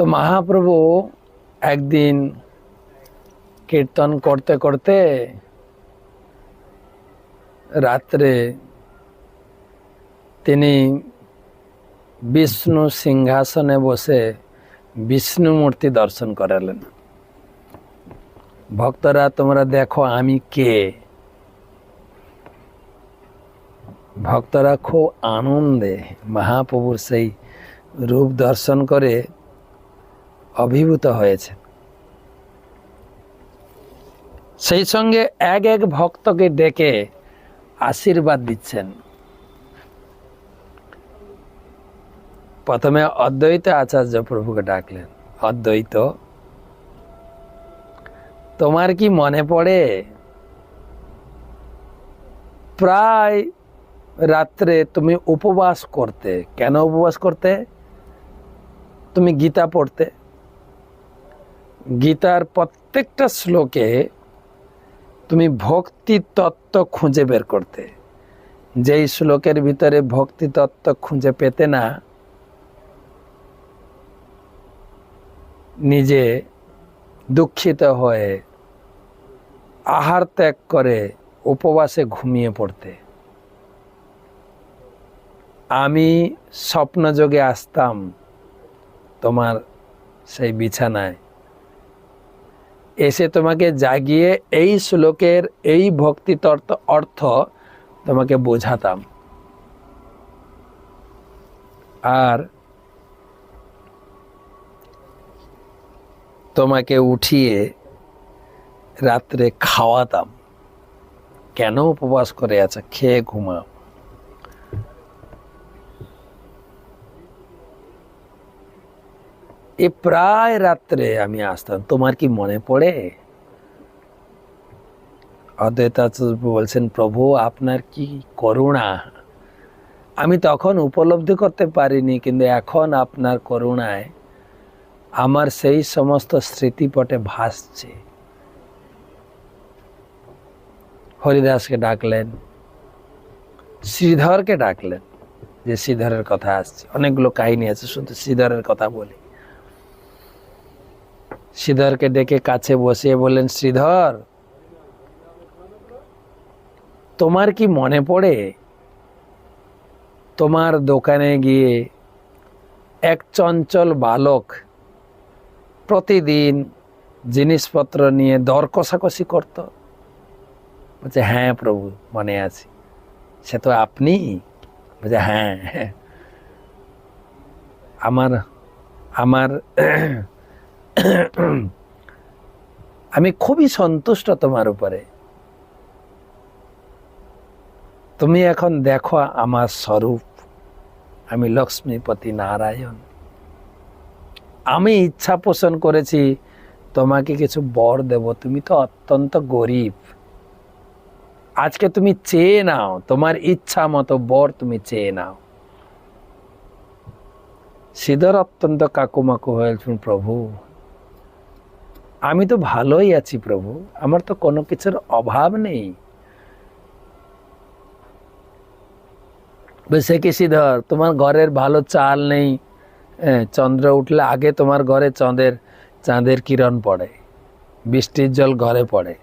তো মহাপ্রভু একদিন কীর্তন করতে করতে রাত্রে তিনি বিষ্ণু সিংহাসনে বসে বিষ্ণু মূর্তি দর্শন করালেন। ভক্তরা, তোমরা দেখো আমি কে। ভক্তরা খুব আনন্দে মহাপ্রভুর সেই রূপ দর্শন করে অভিভূত হয়েছে। সেই সঙ্গে এক এক ভক্তকে ডেকে আশীর্বাদ দিচ্ছেন। প্রথমে অদ্বৈত আচার্য প্রভুকে ডাকলেন, অদ্বৈত, তোমার কি মনে পড়ে? প্রায় রাত্রে তুমি উপবাস করতে, কেন উপবাস করতে? তুমি গীতা পড়তে? গীতার প্রত্যেকটা শ্লোকে তুমি ভক্তি তত্ত্ব খুঁজে বের করতে। যেই শ্লোকের ভিতরে ভক্তি তত্ত্ব খুঁজে পেতে না, নিজে দুঃখিত হয়ে আহার ত্যাগ করে উপবাসে ঘুমিয়ে পড়তে। আমি স্বপ্নযোগে আসতাম তোমার সেই বিছানায়। এসে তোমাকে জাগিয়ে এই শ্লোকের এই ভক্তি অর্থ তোমাকে বোঝাতাম। আর তোমাকে উঠিয়ে রাত্রে খাওয়াতাম। কেন উপবাস করে আছে? খেয়ে ঘুমাও। এ প্রায় রাত্রে আমি আসতাম। তোমার কি মনে পড়ে? অদ্বৈতাচার্য বলছেন, প্রভু, আপনার কি করুণা? আমি তখন উপলব্ধি করতে পারিনি, কিন্তু এখন আপনার করুণায় আমার সেই সমস্ত স্মৃতিপটে ভাসছে। হরিদাসকে ডাকলেন, শ্রীধরকে ডাকলেন, যে শ্রীধরের কথা আসছে। অনেকগুলো কাহিনী আছে শুধু শ্রীধরের কথা বলি। শ্রীধরকে ডেকে কাছে বসিয়ে বললেন, শ্রীধর, তোমার কি মনে পড়ে? তোমার দোকানে গিয়ে এক চঞ্চল বালক প্রতিদিন জিনিসপত্র নিয়ে দর কষাকষি করত? বলছে হ্যাঁ প্রভু, মনে আছে। সে তো আপনি? বলছে হ্যাঁ। আমার আমার আমি খুবই সন্তুষ্ট তোমার উপরে। তুমি এখন দেখো আমার স্বরূপ। আমি লক্ষ্মীপতি নারায়ণ। আমি ইচ্ছা পোষণ করেছি তোমাকে কিছু বর দেব। তুমি তো অত্যন্ত গরিব। আজকে তুমি চেয়ে নাও, তোমার ইচ্ছা মতো বর তুমি চেয়ে নাও। শ্রীধর অত্যন্ত কাকুমাকু হয়েছেন প্রভু। আমি তো ভালোই আছি প্রভু, আমার তো কোনো কিছুর অভাব নেই। বলছে কি শ্রীধর তোমার ঘরের ভালো চাল নেই। চন্দ্র উঠলে আগে তোমার ঘরে চাঁদের চাঁদের কিরণ পড়ে, বৃষ্টির জল ঘরে পড়ে?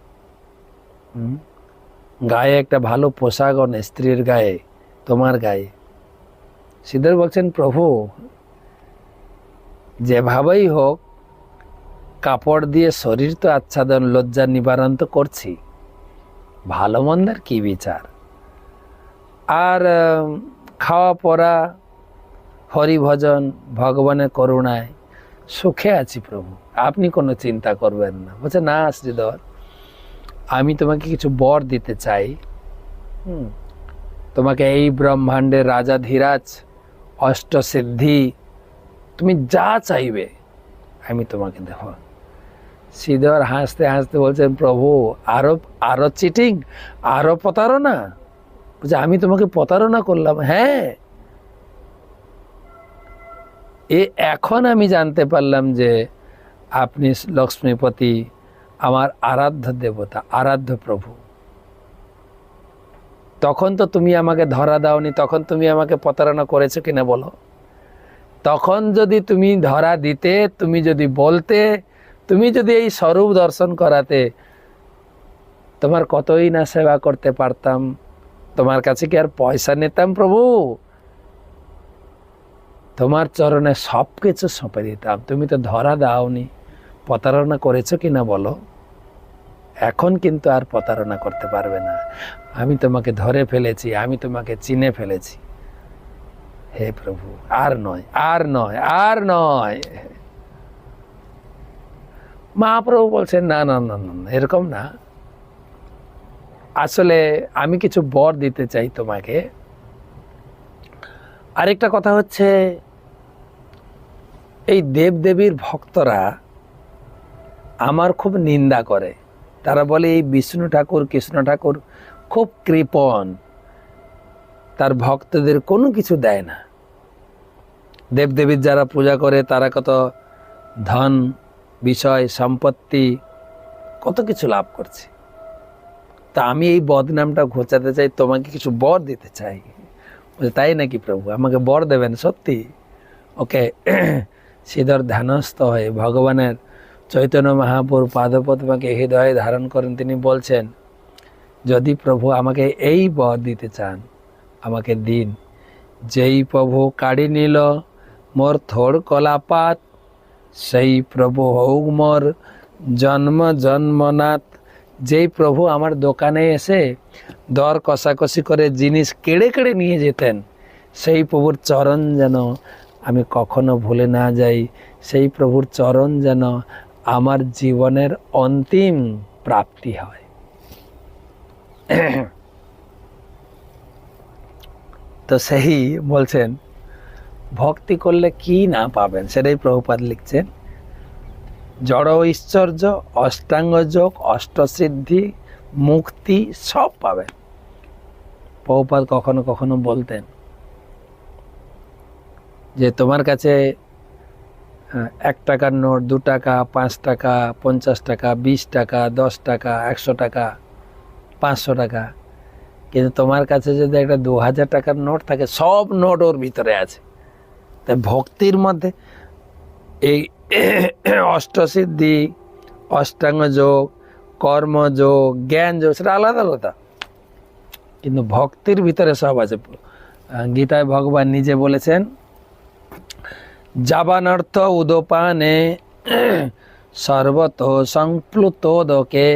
গায়ে একটা ভালো পোশাক নেই স্ত্রীর গায়ে, তোমার গায়ে। শ্রীধর বলছেন, প্রভু, যেভাবেই হোক কাপড় দিয়ে শরীর তো আচ্ছাদন, লজ্জা নিবারণ তো করছি। ভালো মন্দের কী বিচার? আর খাওয়া পরা, হরিভজন ভগবানের করুণায়, সুখে আছি প্রভু। আপনি কোনো চিন্তা করবেন না। বলছে, না, শ্রীধর, আমি তোমাকে কিছু বর দিতে চাই। তোমাকে এই ব্রহ্মাণ্ডের রাজা ধীরাজ, অষ্টসিদ্ধি, তুমি যা চাইবে, আমি তোমাকে দেব। শ্রীধর হাসতে হাসতে বলছেন প্রভু, আরও আরও চিটিং আরও প্রতারণা? বলছে, আমি তোমাকে প্রতারণা করলাম। হ্যাঁ। এ এখন আমি জানতে পারলাম যে আপনি লক্ষ্মীপতি, আমার আরাধ্য দেবতা, আরাধ্য প্রভু। তখন তো তুমি আমাকে ধরা দাওনি, তখন তুমি আমাকে প্রতারণা করেছ কিনা বলো? তখন যদি তুমি ধরা দিতে, তুমি যদি বলতে তুমি যদি এই স্বরূপ দর্শন করাতে তোমার কতই না সেবা করতে পারতাম, তোমার কাছে কি আর পয়সা নিতাম প্রভু? তোমার চরণে সব কিছু সঁপে দিতাম। তুমি তো ধরা দাওনি। প্রতারণা করেছ কি না বলো? এখন কিন্তু আর প্রতারণা করতে পারবে না। আমি তোমাকে ধরে ফেলেছি, আমি তোমাকে চিনে ফেলেছি। হে প্রভু, আর নয় আর নয় আর নয়। মহাপ্রভু বলছেন না না না না, এরকম না। আসলে আমি কিছু বর দিতে চাই তোমাকে। আরেকটা কথা হচ্ছে, এই দেবদেবীর ভক্তরা আমার খুব নিন্দা করে। তারা বলে, এই বিষ্ণু ঠাকুর, কৃষ্ণ ঠাকুর খুব কৃপণ। তার ভক্তদের কোনো কিছু দেয় না। দেবদেবীর যারা পূজা করে, তারা কত ধন বিষয়, সম্পত্তি, কত কিছু লাভ করছে। তা আমি এই বদনামটা ঘোচাতে চাই, তোমাকে কিছু বর দিতে চাই। তাই নাকি প্রভু? আমাকে বর দেবেন, সত্যি? ওকে শ্রীধর ধ্যানস্থ হয়ে ভগবানের চৈতন্য মহাপুর পাদপদ্মাকে হৃদয়ে ধারণ করেন। তিনি বলছেন, যদি প্রভু আমাকে এই বর দিতে চান, আমাকে দিন। যেই প্রভু কাড়ি নিল, মোর থোড় কলাপাত সেই প্রভু হোক মোর জন্ম জন্মনাথ। যেই প্রভু আমার দোকানে এসে দর কষাকষি করে জিনিস কেড়ে কেড়ে নিয়ে যেতেন, সেই প্রভুর চরণ যেন আমি কখনো ভুলে না যাই। সেই প্রভুর চরণ যেন আমার জীবনের অন্তিম প্রাপ্তি হয়। তো সেই বলছেন ভক্তি করলে কি না পাবেন? সেটাই প্রভুপাদ লিখছেন। জড় ঐশ্বর্য, অষ্টাঙ্গ যোগ, অষ্টসিদ্ধি, মুক্তি সব পাবেন। প্রভুপাদ কখনো কখনো বলতেন যে, তোমার কাছে এক টাকার নোট, দু টাকা, পাঁচ টাকা, পঞ্চাশ টাকা, বিশ টাকা, দশ টাকা, একশো টাকা, পাঁচশো টাকা। কিন্তু তোমার কাছে যদি একটা দু হাজার টাকার নোট থাকে, সব নোট ওর ভিতরে আছে। তাই ভক্তির মধ্যে এই অষ্টসিদ্ধি, অষ্টাঙ্গ যোগ কর্মযোগ জ্ঞান যোগ, সেটা আলাদা আলাদা। কিন্তু ভক্তির ভিতরে সব আছে। গীতায় ভগবান নিজে বলেছেন, যাবানর্থ উদপানে সর্বত সংপ্লুতোদকে,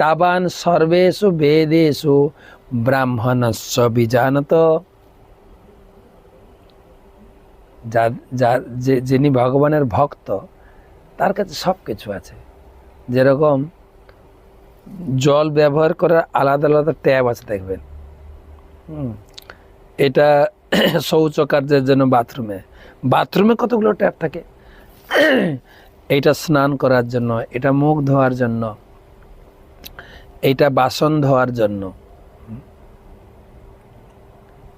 তাবান সর্বেষু বেদেষু ব্রাহ্মণস্য বিজানত। যা যা, যে, যিনি ভগবানের ভক্ত, তার কাছে সব কিছু আছে। যেরকম জল ব্যবহার করার আলাদা আলাদা ট্যাব আছে দেখবেন। এটা শৌচকার্যের জন্য বাথরুমে। বাথরুমে কতগুলো ট্যাপ থাকে? এটা স্নান করার জন্য, এটা মুখ ধোয়ার জন্য এইটা বাসন ধোয়ার জন্য।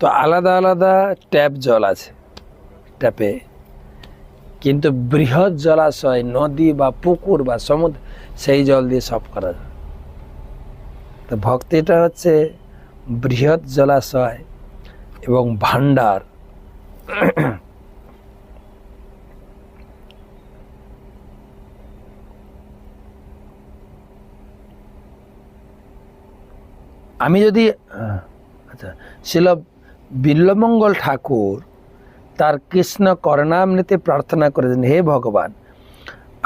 তো আলাদা আলাদা ট্যাপ জল আছে। ট্যাপে কিন্তু বৃহৎ জলাশয়, নদী বা পুকুর বা সমুদ্র, সেই জল দিয়ে সব করা যায়। তো ভক্তিটা হচ্ছে বৃহৎ জলাশয় এবং ভান্ডার আমি যদি আচ্ছা শিল বিল্লমঙ্গল ঠাকুর তার কৃষ্ণ করণামৃতে প্রার্থনা করেছেন হে ভগবান,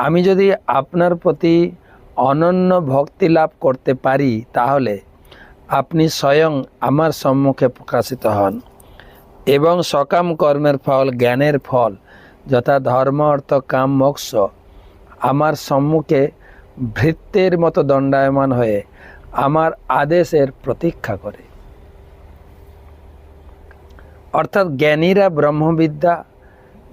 আমি যদি আপনার প্রতি অনন্য ভক্তি লাভ করতে পারি, তাহলে আপনি স্বয়ং আমার সম্মুখে প্রকাশিত হন এবং সকাম কর্মের ফল, জ্ঞানের ফল, যথা ধর্ম, অর্থ, কাম, মোক্ষ, আমার সম্মুখে ভৃত্যের মতো দণ্ডায়মান হয়ে আমার আদেশের প্রতীক্ষা করে। অর্থাৎ জ্ঞানীরা ব্রহ্মবিদ্যা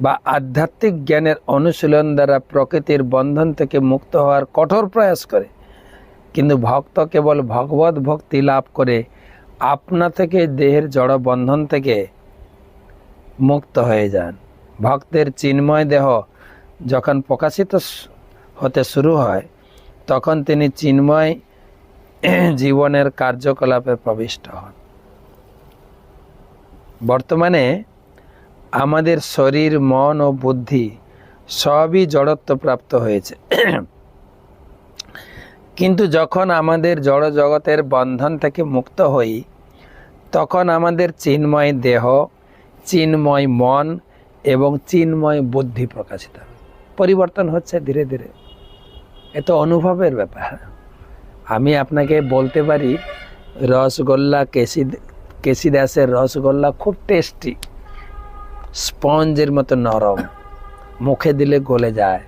বা আধ্যাত্মিক জ্ঞানের অনুশীলন দ্বারা প্রকৃতির বন্ধন থেকে মুক্ত হওয়ার কঠোর প্রয়াস করে। কিন্তু ভক্ত কেবল ভগবত ভক্তি লাভ করে আপনা থেকে দেহের জড় বন্ধন থেকে মুক্ত হয়ে যান। ভক্তের চিন্ময় দেহ যখন প্রকাশিত হতে শুরু হয়, তখন তিনি চিন্ময় জীবনের কার্যকলাপে প্রবিষ্ট হন। বর্তমানে আমাদের শরীর, মন ও বুদ্ধি সবই জড়ত্ব প্রাপ্ত হয়েছে। কিন্তু যখন আমাদের জড় জগতের বন্ধন থেকে মুক্ত হই, তখন আমাদের চিন্ময় দেহ, চিন্ময় মন এবং চিন্ময় বুদ্ধি প্রকাশিত পরিবর্তন হচ্ছে ধীরে ধীরে। এ তো অনুভবের ব্যাপার। আমি আপনাকে বলতে পারি, রসগোল্লা কেসি কেসি দাসের রসগোল্লা খুব টেস্টি স্পঞ্জের মতো নরম। মুখে দিলে গলে যায়।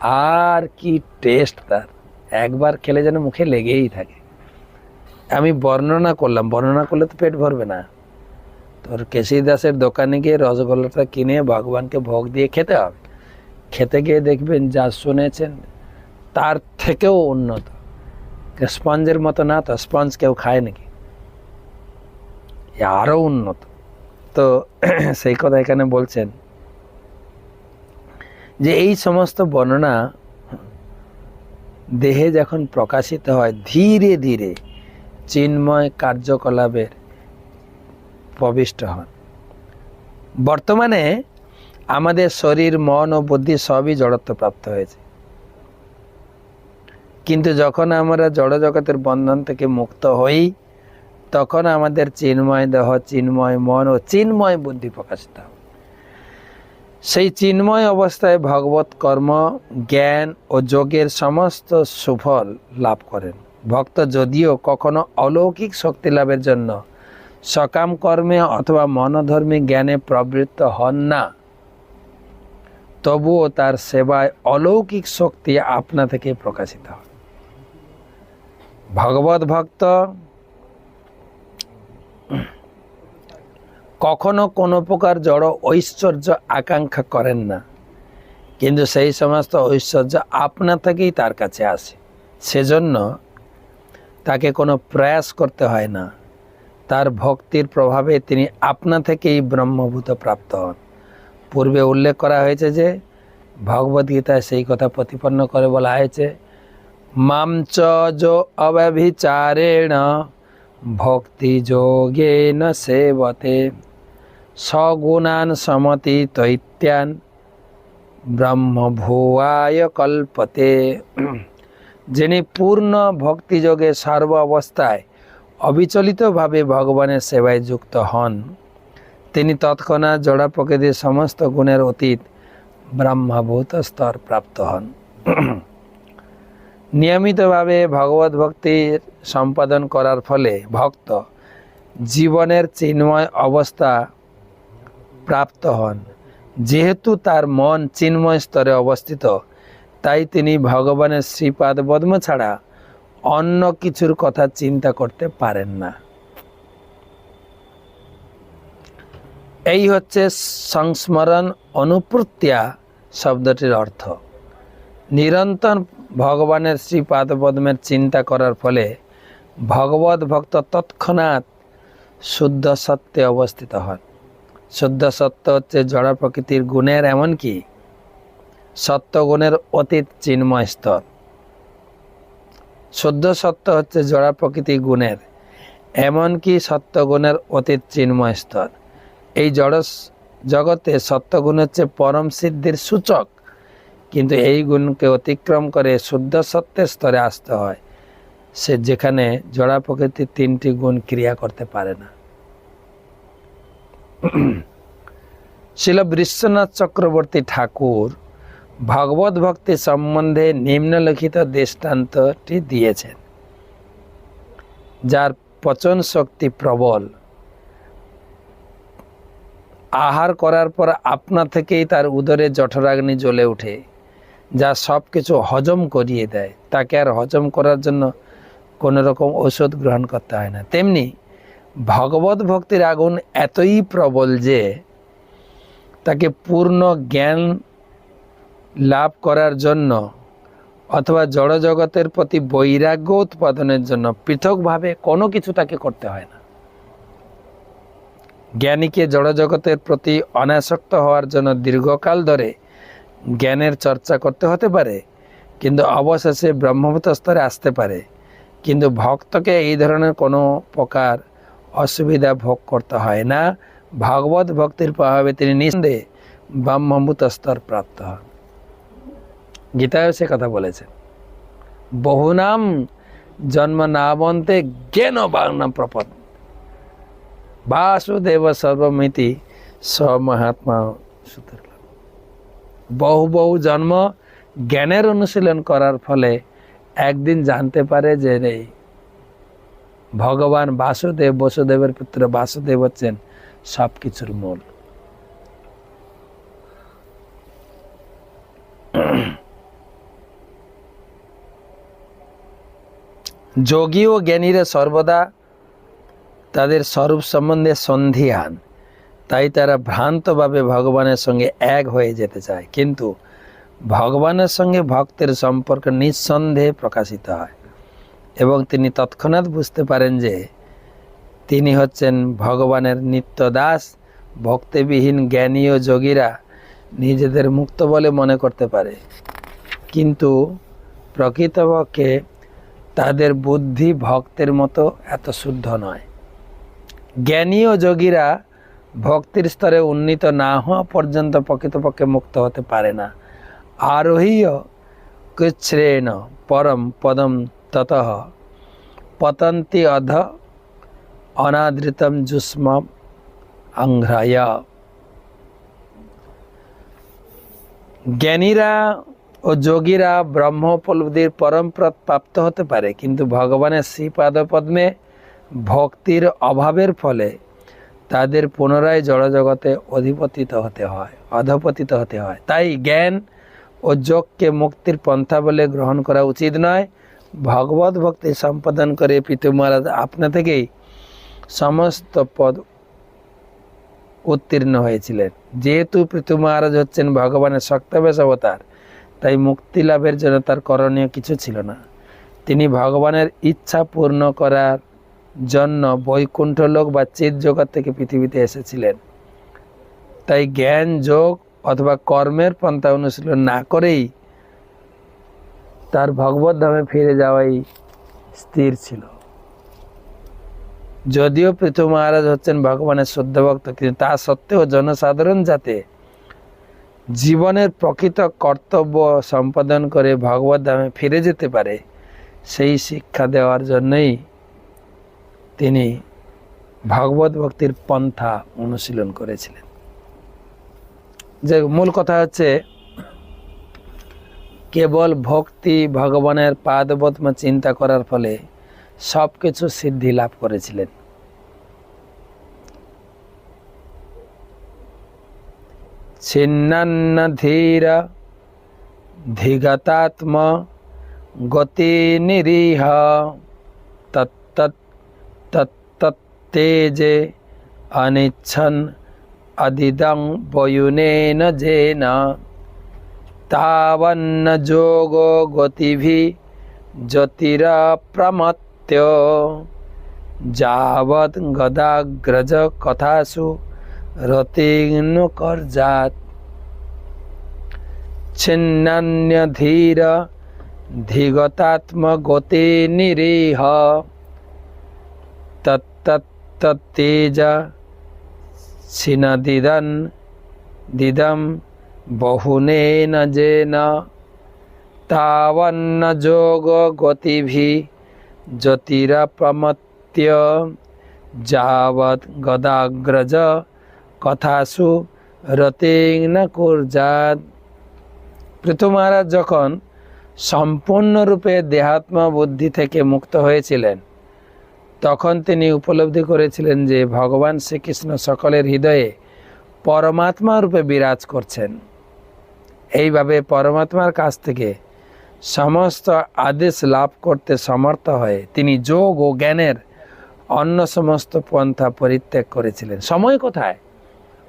আর কি টেস্ট তার। একবার খেলে যেন মুখে লেগেই থাকে। আমি বর্ণনা করলাম। বর্ণনা করলে তো পেট ভরবে না। তোর কেসি দাসের দোকানে গিয়ে রসগোল্লাটা কিনে ভগবানকে ভোগ দিয়ে খেতে হবে। খেতে গিয়ে দেখবেন যা শুনেছেন, তার থেকেও উন্নত। স্পঞ্জের মতো না তো, স্পঞ্জ কেউ খায় নাকি? আরও উন্নত। তো সেই কথা এখানে বলছেন যে এই সমস্ত বর্ণনা দেহে যখন প্রকাশিত হয়, ধীরে ধীরে চিন্ময় কার্যকলাপের প্রবিষ্ট হন। বর্তমানে আমাদের শরীর, মন ও বুদ্ধি সবই জড়ত্ব প্রাপ্ত হয়েছে। কিন্তু যখন আমরা জড় জগতের বন্ধন থেকে মুক্ত হই তখন আমাদের চিন্ময় দেহ, চিন্ময় মন ও চিন্ময় বুদ্ধি প্রকাশিত। সেই চিন্ময় অবস্থায় ভগবত কর্ম, জ্ঞান ও যোগের সমস্ত সুফল লাভ করেন। ভক্ত যদিও কখনো অলৌকিক শক্তি লাভের জন্য সকাম কর্মে অথবা মনোধর্মী জ্ঞানে প্রবৃত্ত হন না, তবুও তার সেবায় অলৌকিক শক্তি আপনা থেকে প্রকাশিত হয়। ভগবত ভক্ত কখনো কোনো প্রকার জড় ঐশ্বর্য আকাঙ্ক্ষা করেন না। কিন্তু সেই সমস্ত ঐশ্বর্য আপনা থেকেই তার কাছে আসে। সেজন্য তাকে কোনো প্রয়াস করতে হয় না। তার ভক্তির প্রভাবে তিনি আপনা থেকেই ব্রহ্মভূত প্রাপ্ত হন। পূর্বে উল্লেখ করা হয়েছে যে ভগবদ্গীতায় সেই কথা প্রতিপন্ন করে বলা হয়েছে মামচ যো অব্যভিচারেণ ভক্তি যোগেন সেবতে সগুণান সমতি তৈত্যান ব্রহ্মভুয়ায় কল্পতে। যিনি পূর্ণ ভক্তিযোগে সর্ব অবস্থায় অবিচলিতভাবে ভগবানের সেবায় যুক্ত হন, তিনি তৎক্ষণাৎ জড়া প্রকৃতির সমস্ত গুণের অতীত ব্রহ্মভূত স্তর প্রাপ্ত হন। নিয়মিতভাবে ভগবত ভক্তির সম্পাদন করার ফলে ভক্ত জীবনের চিন্ময় অবস্থা প্রাপ্ত হন। যেহেতু তার মন চিন্ময় স্তরে অবস্থিত, তাই তিনি ভগবানের শ্রীপাদ পদ্ম ছাড়া অন্য কিছুর কথা চিন্তা করতে পারেন না। এই হচ্ছে সংস্মরণ অনুপ্রত্যা শব্দটির অর্থ। নিরন্তর ভগবানের শ্রীপাদ পদ্মের চিন্তা করার ফলে ভগবত ভক্ত তৎক্ষণাৎ শুদ্ধ সত্যে অবস্থিত হন শুদ্ধ সত্য হচ্ছে জড় প্রকৃতির গুণের এমনকি সত্যগুণের অতীত চিন্ময় স্তর। শুদ্ধ সত্য হচ্ছে জড়া প্রকৃতি গুণের এমনকি সত্যগুণের অতীত চিন্ময় স্তর। এই জড় জগতে সত্যগুণ হচ্ছে পরম সিদ্ধির সূচক, কিন্তু এই গুণকে অতিক্রম করে শুদ্ধ সত্যের স্তরে আসতে হয়। সে যেখানে জড়া প্রকৃতির তিনটি গুণ ক্রিয়া করতে পারে না। শিল বিশ্বনাথ চক্রবর্তী ঠাকুর ভগবত ভক্তি সম্বন্ধে নিম্নলিখিত দৃষ্টান্তটি দিয়েছেন, যার পচন শক্তি প্রবল। আহার করার পর আপনা থেকেই তার উদরে জঠরাগ্নি জ্বলে ওঠে, যা সব কিছু হজম করিয়ে দেয়। তাকে আর হজম করার জন্য কোনো রকম ওষুধ গ্রহণ করতে হয় না। তেমনি ভগবত ভক্তির আগুন এতই প্রবল যে তাকে পূর্ণ জ্ঞান লাভ করার জন্য অথবা জড়জগতের প্রতি বৈরাগ্য উৎপাদনের জন্য পৃথকভাবে কোনো কিছু তাকে করতে হয় না। জ্ঞানীকে জড়জগতের প্রতি অনাসক্ত হওয়ার জন্য দীর্ঘকাল ধরে জ্ঞানের চর্চা করতে হতে পারে, কিন্তু অবশেষে ব্রহ্মভূত স্তরে আসতে পারে। কিন্তু ভক্তকে এই ধরনের কোনো প্রকার অসুবিধা ভোগ করতে হয় না। ভাগবত ভক্তির প্রভাবে তিনি নিঃসন্দেহে ব্রহ্মভূত স্তর প্রাপ্ত হন। গীতায় সে কথা বলেছেন। বহুনাম জন্ম নাবন্তে জ্ঞান বাংনা প্রপদ। বাসুদেব সর্বমিতি স মহাত্মা বহু বহু জন্ম জ্ঞানের অনুশীলন করার ফলে একদিন জানতে পারে যে নেই ভগবান বাসুদেব বসুদেবের পুত্র বাসুদেব হচ্ছেন সব কিছুর মূল। যোগী ও জ্ঞানীরা সর্বদা তাদের স্বরূপ সম্বন্ধে সন্ধিহান, তাই তারা ভ্রান্তভাবে ভগবানের সঙ্গে এক হয়ে যেতে চায়। কিন্তু ভগবানের সঙ্গে ভক্তের সম্পর্ক নিঃসন্দেহে প্রকাশিত হয়। এবং তিনি তৎক্ষণাৎ বুঝতে পারেন যে তিনি হচ্ছেন ভগবানের নিত্য দাস, ভক্তিবিহীন জ্ঞানী ও যোগীরা নিজেদের মুক্ত বলে মনে করতে পারে। কিন্তু প্রকৃতপক্ষে তাদের বুদ্ধি ভক্তের মতো এত শুদ্ধ নয়। জ্ঞানী ও যোগীরা ভক্তির স্তরে উন্নীত না হওয়া পর্যন্ত প্রকৃতপক্ষে মুক্ত হতে পারে না। আরোহীয় কৃচ্ছ্রেণ পরম পদম তত পতন্তি অধ অনাদৃতম যুষ্ম আংঘ্রায় জ্ঞানীরা ও যোগীরা ব্রহ্ম উপলব্ধির পরম পদ প্রাপ্ত হতে পারে, কিন্তু ভগবানের শ্রীপাদ পদ্মে ভক্তির অভাবের ফলে তাদের পুনরায় জড়জগতে অধিপতিত হতে হয়, অধপতিত হতে হয়। তাই জ্ঞান ও যোগকে মুক্তির পন্থা বলে গ্রহণ করা উচিত নয়। ভগবত ভক্তি সম্পাদন করে পিতু মহারাজ আপনা থেকেই সমস্ত পদ উত্তীর্ণ হয়েছিলেন। যেহেতু পৃথু মহারাজ হচ্ছেন ভগবানের শক্তবেশ অবতার, তাই মুক্তি লাভের জন্য তার করণীয় কিছু ছিল না। তিনি ভগবানের ইচ্ছা পূর্ণ করার জন্য বৈকুণ্ঠ লোক বা চিত জগৎ থেকে পৃথিবীতে এসেছিলেন। তাই জ্ঞান যোগ অথবা কর্মের পন্থা অনুশীলন না করেই তার ভগবত ধামে ফিরে যাওয়াই স্থির ছিল। যদিও পৃথু মহারাজ হচ্ছেন ভগবানের শুদ্ধ ভক্ত, কিন্তু তা সত্ত্বেও জনসাধারণ যাতে জীবনের প্রকৃত কর্তব্য সম্পাদন করে ভগবত ধামে ফিরে যেতে পারে, সেই শিক্ষা দেওয়ার জন্যই তিনি ভাগবত ভক্তির পন্থা অনুশীলন করেছিলেন। যে মূল কথা হচ্ছে, কেবল ভক্তি ভগবানের পাদপদ্ম চিন্তা করার ফলে সব কিছু সিদ্ধি লাভ করেছিলেন। ছিন্নান্ন ধীর ধিগতাত্ম গতি নিরীহ তত্তৎ তত্তত্তেজে অনিচ্ছন অদিদং বয়ুনেন জেন তাবন্ন যোগ গতিভি জ্যোতিরপ্রমত্য যাবৎ গদাগ্রজ কথাসু রতিগ্ন করজাত ছিন্নান্যধীর ধিগতাত্মগতি নিরীহ তত্তত্তেজ ছিনদিদন দিদম বহুনেন যেন তাবন্ন যোগ গতিভি জ্যোতিরপ্রমত্য যাবৎ গদাগ্রজ, কথাসু রতিং না কুর্জাত পৃথু মহারাজ যখন সম্পূর্ণরূপে দেহাত্মা বুদ্ধি থেকে মুক্ত হয়েছিলেন তখন তিনি উপলব্ধি করেছিলেন যে ভগবান শ্রীকৃষ্ণ সকলের হৃদয়ে পরমাত্মা রূপে বিরাজ করছেন। এইভাবে পরমাত্মার কাছ থেকে সমস্ত আদেশ লাভ করতে সমর্থ হয়ে তিনি যোগ ও জ্ঞানের অন্য সমস্ত পন্থা পরিত্যাগ করেছিলেন। সময় কোথায়?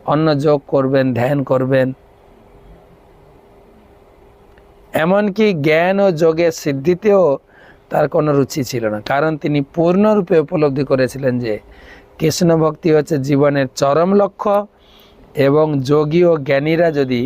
অন্য যোগ করবেন, ধ্যান করবেন। এমনকি জ্ঞান ও যোগের সিদ্ধিতেও তার কোনো রুচি ছিল না। কারণ তিনি পূর্ণরূপে উপলব্ধি করেছিলেন যে কৃষ্ণ ভক্তি হচ্ছে জীবনের চরম লক্ষ্য এবং যোগী ও জ্ঞানীরা যদি